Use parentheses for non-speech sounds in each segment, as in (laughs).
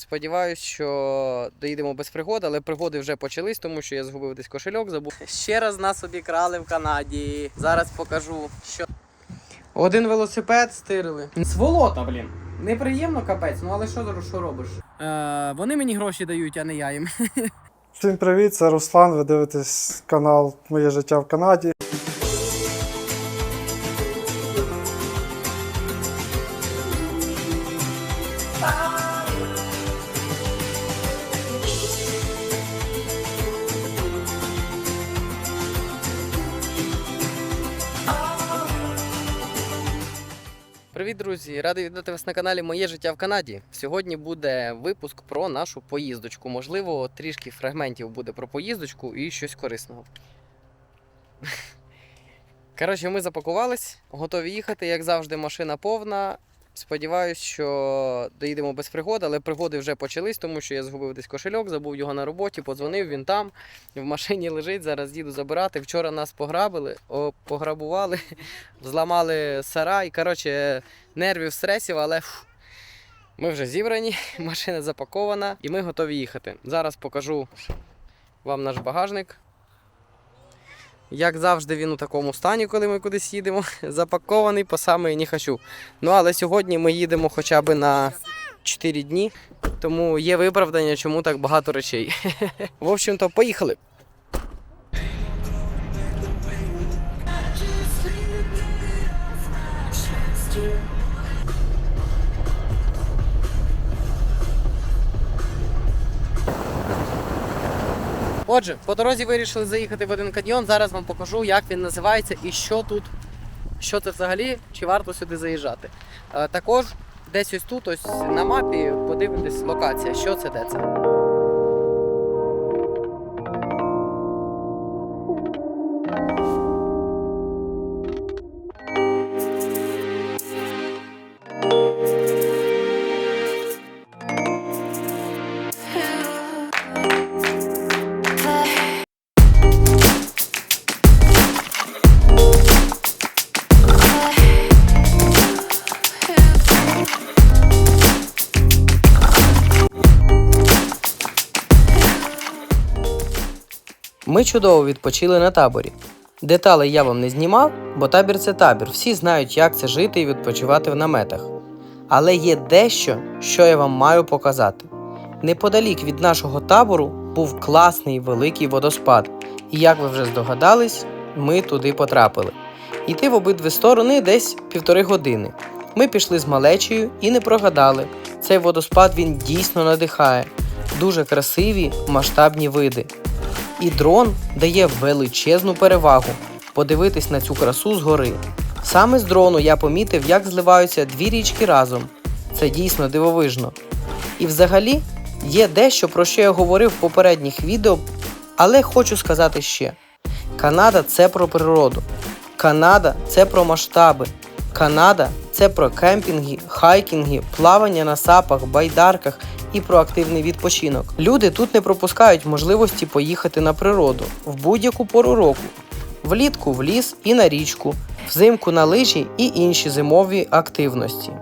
Сподіваюсь, що доїдемо без пригод, але пригоди вже почались, тому що я згубив десь кошельок, забув. Ще раз нас обікрали в Канаді. Зараз покажу, що. Один велосипед стирили. Сволота, блін. Неприємно капець, ну але що, що робиш? Е, вони мені гроші дають, а не я їм. (laughs) Всім привіт, це Руслан. Ви дивитесь канал Моє життя в Канаді. Привіт, друзі! Радий вітати вас на каналі Моє життя в Канаді. Сьогодні буде випуск про нашу поїздочку. Можливо, трішки фрагментів буде про поїздочку і щось корисного. Коротше, ми запакувались, готові їхати. Як завжди, машина повна. Сподіваюсь, що доїдемо без пригод, але пригоди вже почались, тому що я згубив десь кошельок, забув його на роботі, подзвонив, він там, в машині лежить, зараз їду забирати. Вчора нас пограбили, о, пограбували, (laughs) зламали сарай. Коротше, нервів, стресів, але фу, ми вже зібрані, (laughs) машина запакована і ми готові їхати. Зараз покажу вам наш багажник. Як завжди, він у такому стані, коли ми кудись їдемо, (laughs) запакований по саме не хочу. Ну але сьогодні ми їдемо хоча б на 4 дні, тому є виправдання, чому так багато речей. (laughs) В общем-то, поїхали. Отже, по дорозі вирішили заїхати в один каньйон. Зараз вам покажу, як він називається і що тут, що це взагалі, чи варто сюди заїжджати. Е, також десь ось тут, ось на мапі, подивитись локація, що це де це. Ми чудово відпочили на таборі. Деталей я вам не знімав, бо табір це табір. Всі знають, як це жити і відпочивати в наметах. Але є дещо, що я вам маю показати. Неподалік від нашого табору був класний великий водоспад, і як ви вже здогадались, ми туди потрапили. Йти в обидві сторони десь півтори години. Ми пішли з малечею і не прогадали. Цей водоспад він дійсно надихає. Дуже красиві масштабні види. І дрон дає величезну перевагу подивитись на цю красу згори. Саме з дрону я помітив, як зливаються дві річки разом. Це дійсно дивовижно. І взагалі є дещо, про що я говорив в попередніх відео, але хочу сказати ще: Канада це про природу. Канада це про масштаби. Канада це про кемпінги, хайкінги, плавання на сапах, байдарках і про активний відпочинок. Люди тут не пропускають можливості поїхати на природу в будь-яку пору року, влітку в ліс і на річку, взимку на лижі і інші зимові активності.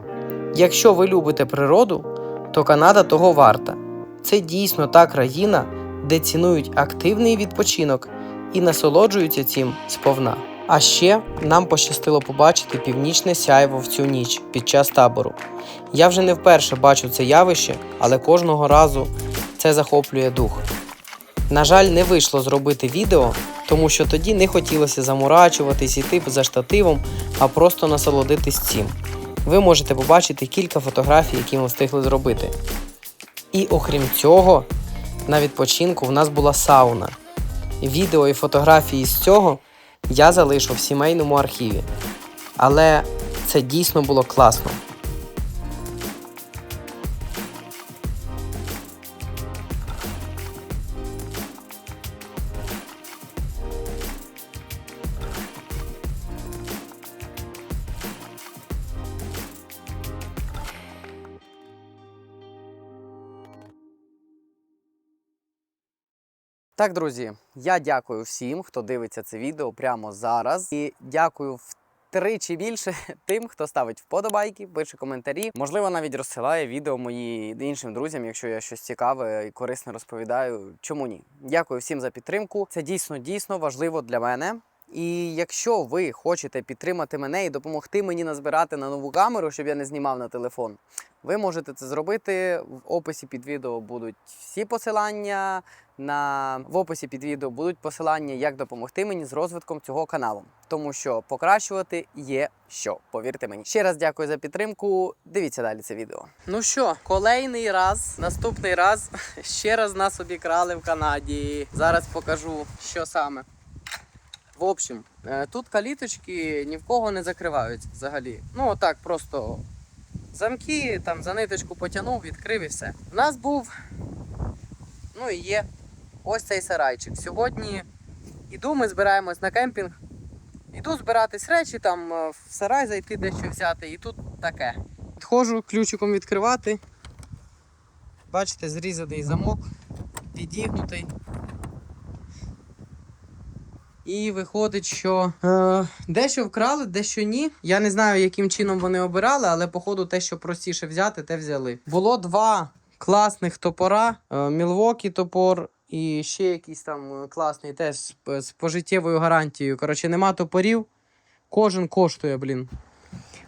Якщо ви любите природу, то Канада того варта. Це дійсно та країна, де цінують активний відпочинок і насолоджуються цим сповна. А ще нам пощастило побачити північне сяйво в цю ніч під час табору. Я вже не вперше бачу це явище, але кожного разу це захоплює дух. На жаль, не вийшло зробити відео, тому що тоді не хотілося заморачуватись іти за штативом, а просто насолодитись цим. Ви можете побачити кілька фотографій, які ми встигли зробити. І окрім цього, на відпочинку в нас була сауна. Відео і фотографії з цього я залишу в сімейному архіві. Але це дійсно було класно. Так, друзі, я дякую всім, хто дивиться це відео прямо зараз. І дякую втричі більше (laughs) тим, хто ставить вподобайки, пише коментарі. Можливо, навіть розсилає відео мої іншим друзям, якщо я щось цікаве і корисне розповідаю. Чому ні? Дякую всім за підтримку. Це дійсно дійсно важливо для мене. І якщо ви хочете підтримати мене і допомогти мені назбирати на нову камеру, щоб я не знімав на телефон, ви можете це зробити. В описі під відео будуть всі посилання. На в описі під відео будуть посилання, як допомогти мені з розвитком цього каналу, тому що покращувати є що, повірте мені. Ще раз дякую за підтримку. Дивіться далі це відео. Ну що, колейний раз, наступний раз (laughs) ще раз нас обікрали в Канаді. Зараз покажу, що саме. В общем, е, тут каліточки ні в кого не закриваються взагалі. Ну, отак, просто замки, там за ниточку потягнув, відкрив і все. У нас був, ну і є ось цей сарайчик. Сьогодні іду, ми збираємось на кемпінг. Іду збиратись речі, там е, в сарай зайти дещо взяти, і тут таке. Підходжу ключиком відкривати. Бачите, зрізаний замок, підігнутий. І виходить, що е, дещо вкрали, дещо ні. Я не знаю, яким чином вони обирали, але походу те, що простіше взяти, те взяли. Було два класних топора: е, Мілвокі топор і ще якийсь там е, класний, теж з, з пожиттєвою гарантією. Коротше, нема топорів. Кожен коштує, блін.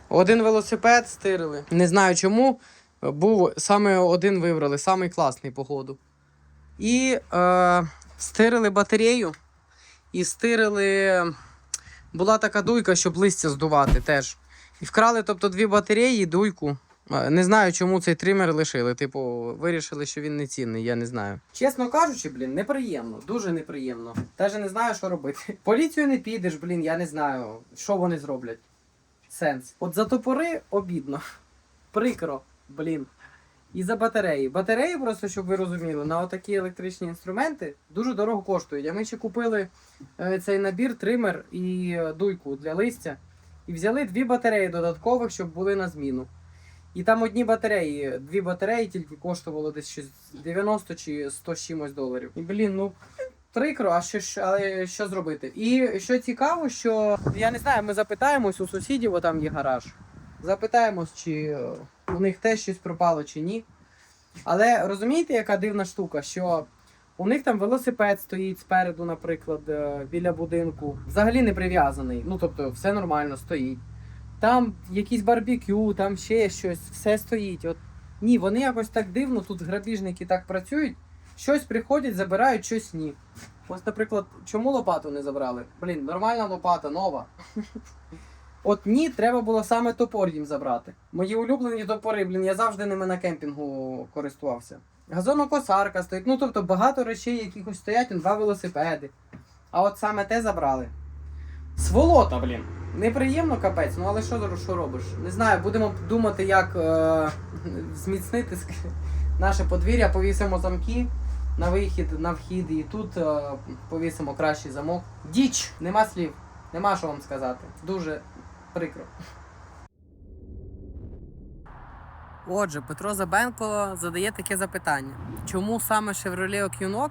Один велосипед стирили. Не знаю чому. Був саме один вибрали, самий класний, походу. І е, стирили батарею. І стирили. Була така дуйка, щоб листя здувати теж. І вкрали, тобто, дві батареї, дуйку. Е, Не знаю, чому цей тример лишили. Типу, вирішили, що він не цінний, я не знаю. Чесно кажучи, блін, неприємно, дуже неприємно. Даже не знаю, що робити. (laughs) Поліцію не підеш, блін, я не знаю, що вони зроблять. Сенс. От за топори обідно. (laughs) Прикро, блін. І за батареї. Батареї, просто щоб ви розуміли, на отакі електричні інструменти дуже дорого коштують. А ми ще купили е, цей набір, тример і е, дуйку для листя. І взяли дві батареї додаткових, щоб були на зміну. І там одні батареї, дві батареї тільки коштувало десь щось 90 чи 100 чимось доларів. І блін, ну прикро, а що але що зробити? І що цікаво, що я не знаю, ми запитаємось у сусідів, бо там є гараж. Запитаємось, чи е, у них теж щось пропало чи ні. Але розумієте, яка дивна штука, що у них там велосипед стоїть спереду, наприклад, е, біля будинку, взагалі не прив'язаний. Ну тобто, все нормально стоїть. Там якийсь барбекю, там ще щось, все стоїть. От ні, вони якось так дивно, тут грабіжники так працюють, щось приходять, забирають, щось ні. Ось, наприклад, чому лопату не забрали? Блін, нормальна лопата, нова. (laughs) От ні, треба було саме топор їм забрати. Мої улюблені топори, блін, я завжди ними на кемпінгу користувався. Газонокосарка стоїть, ну тобто багато речей якихось стоять, два велосипеди. А от саме те забрали. Сволота, блін. Неприємно капець, ну але що, що робиш? Не знаю, будемо думати, як е- зміцнити наше подвір'я, повісимо замки на вихід, на вхід, і тут е- повісимо кращий замок. Діч! Нема слів, нема що вам сказати. Дуже прикро. Отже, Петро Забенко задає таке запитання: чому саме Chevrolet Equinox?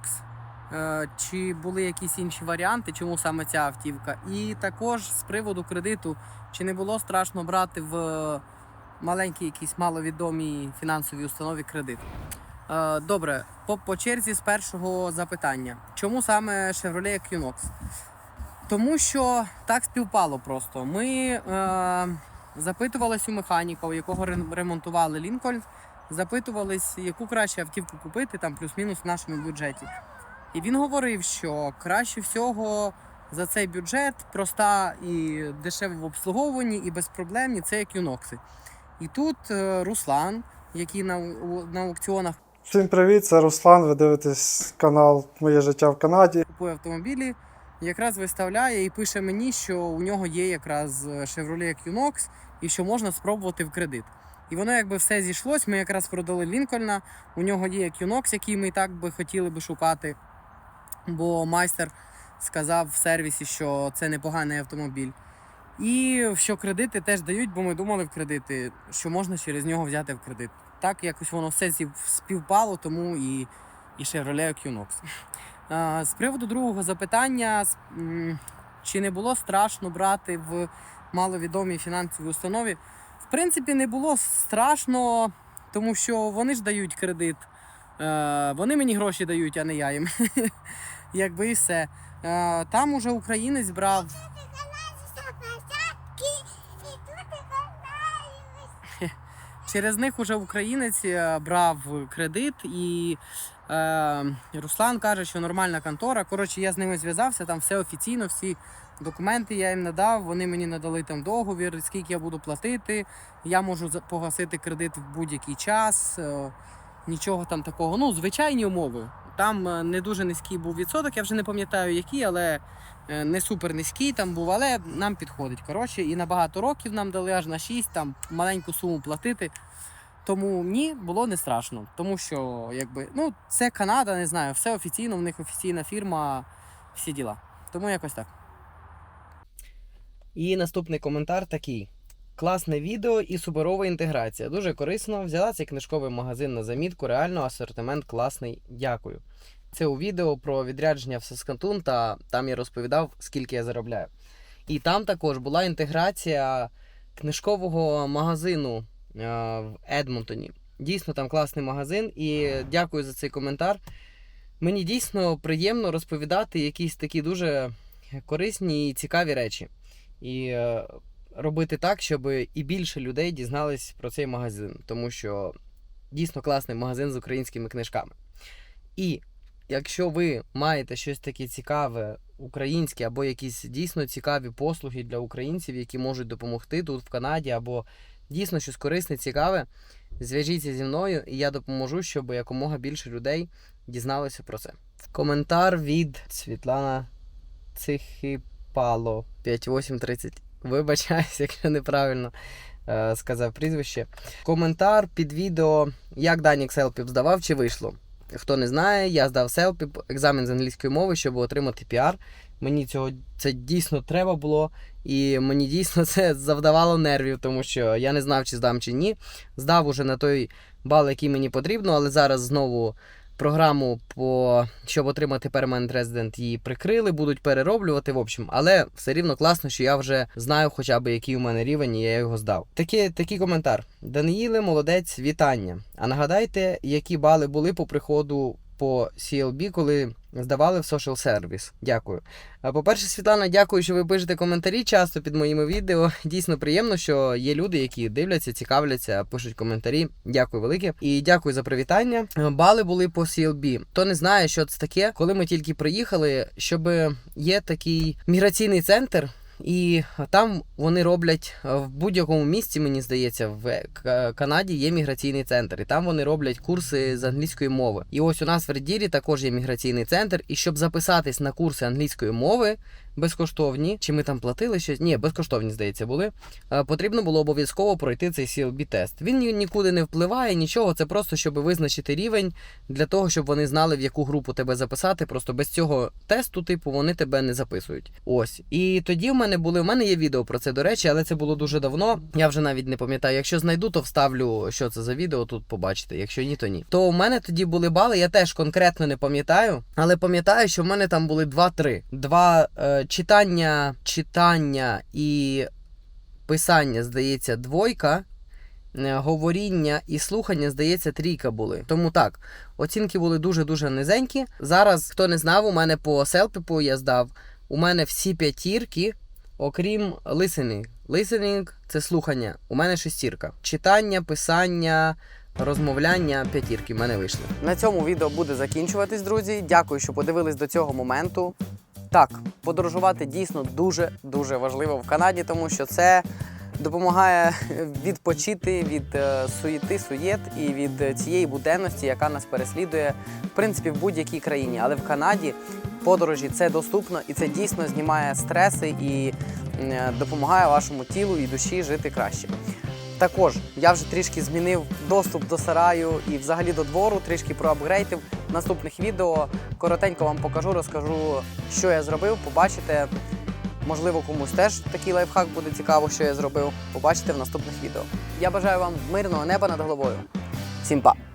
Е, Чи були якісь інші варіанти, чому саме ця автівка? І також з приводу кредиту, чи не було страшно брати в маленькій якійсь маловідомій фінансовій установі кредит? Е, Добре, по, по черзі з першого запитання. Чому саме Chevrolet Equinox? Тому що так співпало просто. Ми е, запитувались у механіка, у якого ремонтували Лінкольн, запитувались, яку краще автівку купити, там плюс-мінус в нашому бюджеті. І він говорив, що краще всього за цей бюджет проста і дешева в обслуговуванні, і безпроблемні це Equinox. І тут е, Руслан, який на, на аукціонах Всім привіт, це Руслан. Ви дивитесь канал Моє життя в Канаді. купує автомобілі, якраз виставляє і пише мені, що у нього є якраз е, Chevrolet Equinox і що можна спробувати в кредит. І воно якби все зійшлось. Ми якраз продали Лінкольна. У нього є Equinox, який ми і так би хотіли би шукати. Бо майстер сказав в сервісі, що це непоганий автомобіль. І що кредити теж дають, бо ми думали в кредити, що можна через нього взяти в кредит. Так якось воно все співпало, тому і, і Chevrolet Equinox. А, З приводу другого запитання, чи не було страшно брати в маловідомій фінансовій установі. В принципі, не було страшно, тому що вони ж дають кредит. Е, вони мені гроші дають, а не я їм. (laughs) Якби і все. Е, там уже українець брав (laughs) Через них уже українець е, брав кредит, і е, Руслан каже, що нормальна контора. Коротше, я з ними зв'язався, там все офіційно, всі документи я їм надав. Вони мені надали там договір, скільки я буду платити. Я можу погасити кредит в будь-який час. е, нічого там такого. Ну, звичайні умови. Там е, не дуже низький був відсоток, я вже не пам'ятаю який, але е, не супер низький там був, але нам підходить. Коротше, і на багато років нам дали аж на 6, там маленьку суму платити. Тому ні, було не страшно. Тому що, якби, ну, це Канада, не знаю, все офіційно, в них офіційна фірма, всі діла. Тому якось так. І наступний коментар такий. Класне відео і суперова інтеграція. Дуже корисно. Взяла цей книжковий магазин на замітку. Реально асортимент класний. Дякую. Це у відео про відрядження в Саскантун, та там я розповідав, скільки я заробляю. І там також була інтеграція книжкового магазину в Едмонтоні. Дійсно, там класний магазин, і дякую за цей коментар. Мені дійсно приємно розповідати якісь такі дуже корисні і цікаві речі. І е, робити так, щоб і більше людей дізнались про цей магазин, тому що дійсно класний магазин з українськими книжками. І якщо ви маєте щось таке цікаве, українське, або якісь дійсно цікаві послуги для українців, які можуть допомогти тут в Канаді, або дійсно щось корисне, цікаве, зв'яжіться зі мною, і я допоможу, щоб якомога більше людей дізналося про це. Коментар від Світлана Цихипало 5830. Вибачаюсь, (laughs) якщо неправильно е, сказав прізвище. Коментар під відео, як Данік Селпіп здавав чи вийшло. Хто не знає, я здав Селпіп, екзамен з англійської мови, щоб отримати піар. Мені цього це дійсно треба було, і мені дійсно це завдавало нервів, тому що я не знав, чи здам чи ні. Здав уже на той бал, який мені потрібно, але зараз знову програму, по... щоб отримати Permanent Resident, її прикрили, будуть перероблювати, в общем. Але все рівно класно, що я вже знаю хоча б який у мене рівень, і я його здав. Такий, такий коментар. Даниїле, молодець, вітання. А нагадайте, які бали були по приходу по CLB, коли здавали в Social сервіс. Дякую. По-перше, Світлана, дякую, що ви пишете коментарі часто під моїми відео. Дійсно приємно, що є люди, які дивляться, цікавляться, пишуть коментарі. Дякую велике. І дякую за привітання. Е, Бали були по CLB. Хто не знає, що це таке, коли ми тільки приїхали, щоб є такий міграційний центр. І там вони роблять е, в будь-якому місці, мені здається, в Канаді є міграційний центр, і там вони роблять курси з англійської мови. І ось у нас в Редірі також є міграційний центр. І щоб записатись на курси англійської мови безкоштовні, чи ми там платили щось? Ні, безкоштовні, здається, були. е, Потрібно було обов'язково пройти цей CLB тест. Він нікуди не впливає, нічого. Це просто щоб визначити рівень для того, щоб вони знали, в яку групу тебе записати. Просто без цього тесту, типу, вони тебе не записують. Ось. І тоді в мене були. У мене є відео про це, до речі, але це було дуже давно. Я вже навіть не пам'ятаю. Якщо знайду, то вставлю, що це за відео, тут побачите. Якщо ні, то ні. То у мене тоді були бали, я теж конкретно не пам'ятаю, але пам'ятаю, що в мене там були 2-3. Два е, читання, читання і писання, здається, двойка. Е, Говоріння і слухання, здається, трійка були. Тому так, оцінки були дуже-дуже низенькі. Зараз, хто не знав, у мене по селпіпу я здав. У мене всі п'ятірки, окрім listening. Listening – це слухання. У мене шестірка. Читання, писання, розмовляння, п'ятірки в мене вийшли. На цьому відео буде закінчуватись, друзі. Дякую, що подивились до цього моменту. Так, подорожувати дійсно дуже дуже важливо в Канаді, тому що це допомагає відпочити від е, суєти, суєт і від е, цієї буденності, яка нас переслідує в принципі в будь-якій країні. Але в Канаді подорожі це доступно і це дійсно знімає стреси і е, допомагає вашому тілу і душі жити краще. Також я вже трішки змінив доступ до сараю і взагалі до двору, трішки проапгрейдив. Наступних відео коротенько вам покажу, розкажу, що я зробив. Побачите. Можливо, комусь теж такий лайфхак буде цікаво, що я зробив. Побачите в наступних відео. Я бажаю вам мирного неба над головою. Всім па!